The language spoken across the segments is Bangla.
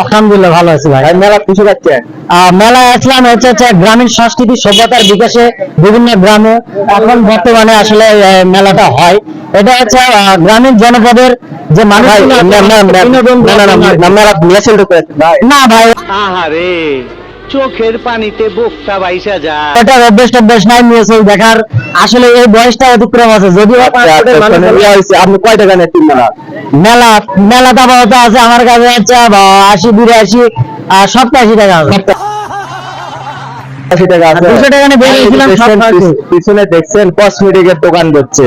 আলহামদুলিল্লাহ ভালো আছি ভাই। ভাই মেলা কিছু যাচ্ছে মেলায় আসলাম হচ্ছে হচ্ছে গ্রামীণ সংস্কৃতি সভ্যতার বিকাশে বিভিন্ন গ্রামে। এখন বর্তমানে আসলে মেলাটা হয়। এটা হচ্ছে গ্রামীণ জনপদের যে মানুষ না ভাই। না ভাই। আহারে। চোখের পানিতে বোকটা বাইসা যায়। এটা অভ্যেস টভ্যাস নাই নিয়েছে দেখার। আসলে এই বয়সটা অতিক্রম আছে যদিও আচ্ছা, হইছে, আপনি কয়টা টাকা নেন তিন মেলা? মেলা মেলা দাবা আছে আমার কাছে আচ্ছা বা আশি বিরাশি আর সপ্তাহ আশি টাকা আশি টাকা আছে। 200 টাকা নিয়ে বের হয়েছিলাম, সব দেখছেন, খাওয়াচ্ছে। পিছনে দেখছেন কসমেটিকের দোকান করছে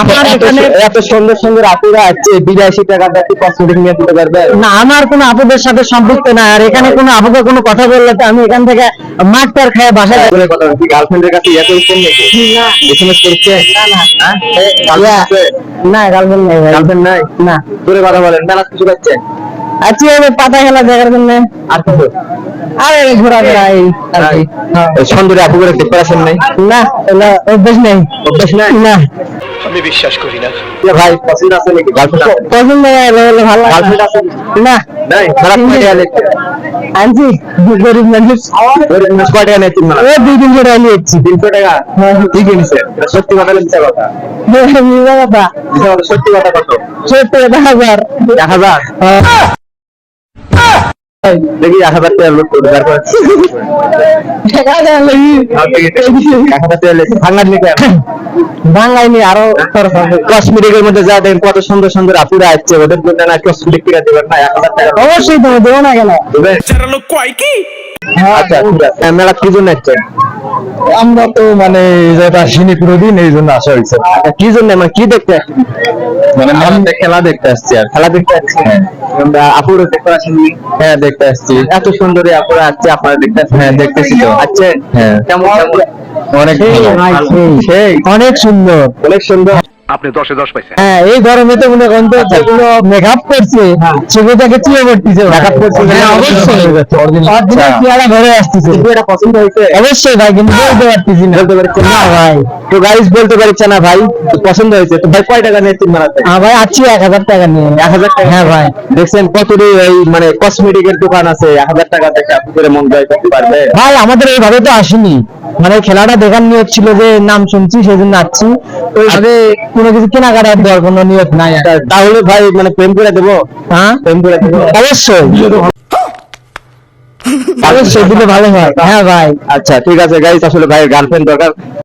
আমার এখানে এত সুন্দর সুন্দর আপুরা আছে বিরাশি টাকা দিয়ে কসমেটিক নিয়ে দিতে পারবে? না আমার কোনো আপুদের সাথে সম্পৃক্ত না আর এখানে কোনো আপুকে কোনো কথা বললে তো আমি এখান থেকে মাঠটার খেয়ে বাসায় যাব। বলে কথা বলছি গার্লফ্রেন্ডের কাছে ইয়ে করছেন নাকি? এসএমএস করছে? না গার্লফ্রেন্ড নাই গার্লফ্রেন্ড নাই? না। দূরে কথা বলেন মেলা কিছু আছি আমি পাতা খেলা দেখার জন্য। আর আরে ঘোরাফেরা এই। হ্যাঁ। সুন্দরী দেখতে পাচ্ছেন নাই? না এগুলো অভ্যেস নেই। অভ্যাস নাই? না। আমি বিশ্বাস করি না। ভাই পছন্দ আছে নাকি? গার্লফ্রেন্ড আছে? পছন্দ হলে ভালো লাগে। গার্লফ্রেন্ড আছে? না। নাই? আনছি। গরিব মানুষ। কয় টাকা নেয় ও দুই তিনশো টাকা নিয়েছি তিনশো টাকা? ঠিক নিছে। সত্যি কথা না মিথ্যা কথা। মিথ্যা কথা। কথা সত্যি কথা কত? সত্তর এক হাজার। এক হাজার? দেখি এক হাজার টাকা লোড করে বাংলায় নিয়ে আরও কসমেটিকের মধ্যে যা দেখেন কত সুন্দর সুন্দর আপুরা আসছে। ওদের জন্য না কসমেটিক কিনে দেবেন না এক হাজার টাকা অবশ্যই তুমি দেবো না কেন? দেবেন আচ্ছা হ্যাঁ, মেলা কি জন্য আসছেন আমরা তো মানে যেটা আসিনি এই জন্য আসা হয়েছে। কি জন্য? মানে কি দেখতে? মানে খেলা দেখতে আসছি আর খেলা দেখতে আসছি আমরা আপুর দেখতে আসেননি হ্যাঁ দেখতে আসছি। এত সুন্দরী আপুরা আসছে আপনারা দেখতে হ্যাঁ দেখতেছি তো। আচ্ছা। হ্যাঁ। কেমন কেমন? অনেক অনেক সুন্দর। অনেক সুন্দর। আপনি দশে দশ পাইছেন। হ্যাঁ এই গরমে তো মনে করেন তো যেগুলো মেকআপ করছে সেগুলোকে চুয়ে পড়তেছে Makeup করছে, হ্যাঁ অবশ্যই। করছে, অরিজিনাল চেহারা ধরে আসতেছে। এটা পছন্দ হয়েছে? অবশ্যই ভাই কিন্তু বলতে পারতেছি না। বলতে পারছেন না। ভাই। তো গাইস বলতে পারছে না ভাই পছন্দ হয়েছে। তো ভাই কয় টাকা নিয়ে তিন মেলাতে হ্যাঁ ভাই আছি এক হাজার টাকা নিয়ে। এক হাজার টাকা? হ্যাঁ ভাই। দেখছেন কতটি এই মানে কসমেটিকের দোকান আছে। এক হাজার টাকা থেকে আপনাদের মন জয় করতে পারবে। ভাই আমাদের এইভাবে তো আসেনি। মানে খেলাটা দেখার নিয়ত ছিল যে নাম শুনছি সেই জন্য আসছি ওইভাবে কোনো কিছু কেনাকাটার দেওয়ার কোনো নিয়ত নাই তাহলে ভাই মানে প্রেম করে দেবো? হ্যাঁ? প্রেম করে দেবো? অবশ্যই। অবশ্যই। দিলে ভালো হয়। হ্যাঁ ভাই। আচ্ছা ঠিক আছে গাইস আসলে ভাই গার্লফ্রেন্ড দরকার।